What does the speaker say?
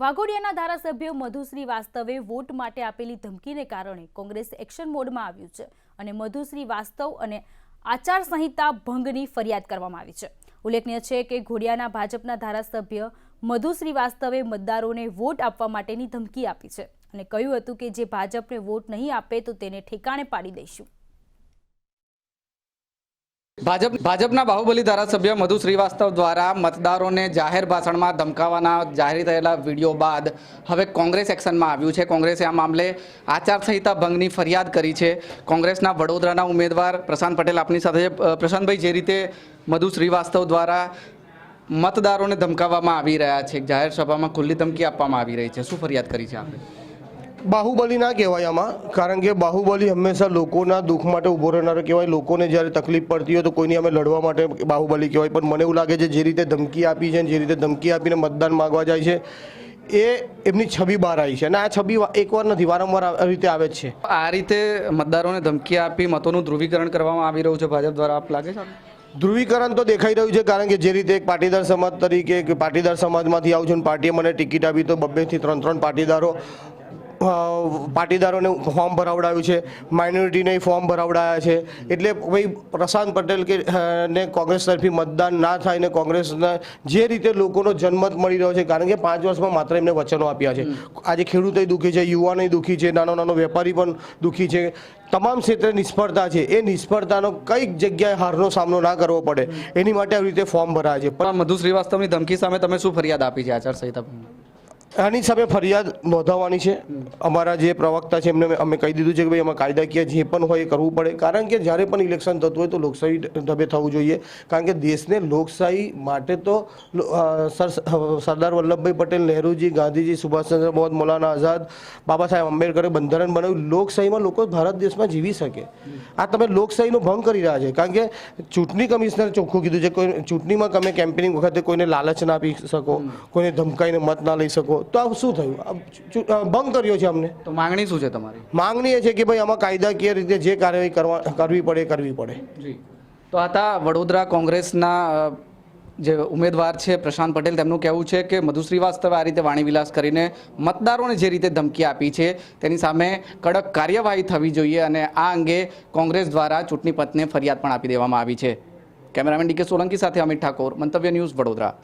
વાઘોડિયાના ધારાસભ્ય મધુશ્રી વાસ્તવે વોટ માટે આપેલી ધમકીને કારણે કોંગ્રેસ એક્શન મોડમાં આવ્યું છે અને મધુશ્રી વાસ્તવ અને આચારસંહિતા ભંગની ફરિયાદ કરવામાં આવી છે. ઉલ્લેખનીય છે કે ઘોડિયાના ભાજપના ધારાસભ્ય મધુશ્રી વાસ્તવે મતદારોને વોટ આપવા માટેની ધમકી આપી છે અને કહ્યું હતું કે જે ભાજપને વોટ નહીં આપે તો તેને ઠેકાણે પાડી દઈશું. ભાજપ ભાજપના બાહુબલી ધારાસભ્ય મધુ શ્રીવાસ્તવ દ્વારા મતદારોને જાહેર ભાષણમાં ધમકાવાના જાહેર થયેલા વીડિયો બાદ હવે કોંગ્રેસ એક્શનમાં આવ્યું છે. કોંગ્રેસે આ મામલે આચારસંહિતા ભંગની ફરિયાદ કરી છે. કોંગ્રેસના વડોદરાના ઉમેદવાર પ્રશાંત પટેલ આપની સાથે પ્રશાંતભાઈ, જે રીતે મધુ શ્રીવાસ્તવ દ્વારા મતદારોને ધમકાવવામાં આવી રહ્યા છે, જાહેર સભામાં ખુલ્લી ધમકી આપવામાં આવી રહી છે. શું ફરિયાદ કરી છે આપણે બાહુબલી ના કહેવાય આમાં. કારણ કે બાહુબલી હંમેશા લોકોના દુઃખ માટે ઊભો રહેનારો કહેવાય. લોકોને જ્યારે તકલીફ પડતી હોય તો કોઈની અમે લડવા માટે બાહુબલી કહેવાય. પણ મને એવું લાગે છે જે રીતે ધમકી આપી છે જે રીતે ધમકી આપીને મતદાન માગવા જાય છે એ એમની છબી બહાર આવી છે. અને આ છબી એકવાર નથી વારંવાર આ રીતે આવે જ છે. આ રીતે મતદારોને ધમકી આપી મતોનું ધ્રુવીકરણ કરવામાં આવી રહ્યું છે ભાજપ દ્વારા આપ લાગે છે? ધ્રુવીકરણ તો દેખાઈ રહ્યું છે કારણ કે જે રીતે એક પાટીદાર સમાજ તરીકે પાટીદાર સમાજમાંથી આવું છું અને પાર્ટીએ મને ટિકિટ આપી તો બબ્બેથી ત્રણ ત્રણ પાટીદારો પાટીદારોને ફોર્મ ભરાવડાવ્યું છે, માઇનોરિટીને ફોર્મ ભરાવડાયા છે. એટલે ભાઈ, પ્રશાંત પટેલ કે ને કોંગ્રેસ તરફી મતદાન ના થાય ને કોંગ્રેસના જે રીતે લોકોનો જનમત મળી રહ્યો છે, કારણ કે પાંચ વર્ષમાં માત્ર એમને વચનો આપ્યા છે. આજે ખેડૂતોય દુઃખી છે, યુવાનોય દુઃખી છે, નાનો નાનો વેપારી પણ દુઃખી છે. તમામ ક્ષેત્રે નિષ્ફળતા છે. એ નિષ્ફળતાનો કંઈક જગ્યાએ હારનો સામનો ના કરવો પડે. એની માટે આવી રીતે ફોર્મ ભરાય છે. પણ મધુ શ્રીવાસ્તવની ધમકી સામે તમે શું ફરિયાદ આપી છે આચારસંહિતા ભંગની? આની સામે ફરિયાદ નોંધાવવાની છે. અમારા જે પ્રવક્તા છે એમને અમે કહી દીધું છે કે ભાઈ એમાં કાયદાકીય જે પણ હોય એ કરવું પડે. કારણ કે જ્યારે પણ ઇલેક્શન થતું હોય તો લોકશાહી ઢબે થવું જોઈએ. કારણ કે દેશને લોકશાહી માટે તો સરદાર વલ્લભભાઈ પટેલ નહેરુજી ગાંધીજી સુભાષચંદ્ર બોઝ મૌલાના આઝાદ બાબા સાહેબ આંબેડકરે બંધારણ બનાવ્યું. લોકશાહીમાં લોકો ભારત દેશમાં જીવી શકે. આ તમે લોકશાહીનો ભંગ કરી રહ્યા છે. કારણ કે ચૂંટણી કમિશનરે ચોખ્ખું કીધું છે કોઈ ચૂંટણીમાં તમે કેમ્પેનિંગ વખતે કોઈને લાલચ ના આપી શકો કોઈને ધમકાઈને મત ના લઈ શકો. તો આ શું થયું? ભંગ કર્યો છે અમને. તો માંગણી શું છે તમારી? માંગણી એ છે કે ભાઈ આમાં કાયદાકીય રીતે જે કાર્યવાહી કરવા કરવી પડે કરવી પડે. જી. તો હતા વડોદરા કોંગ્રેસના જે ઉમેદવાર છે પ્રશાંત પટેલ તેમનું કહેવું છે કે મધુ શ્રીવાસ્તવે આ રીતે વાણીવિલાસ કરીને મતદારોને જે રીતે ધમકી આપી છે તેની સામે કડક કાર્યવાહી થવી જોઈએ અને આ અંગે કોંગ્રેસ દ્વારા ચૂંટણી પંચને ફરિયાદ પણ આપી દેવામાં આવી છે. કેમેરામેન ડીકે સોલંકી સાથે અમિત ઠાકોર મંતવ્ય ન્યૂઝ વડોદરા.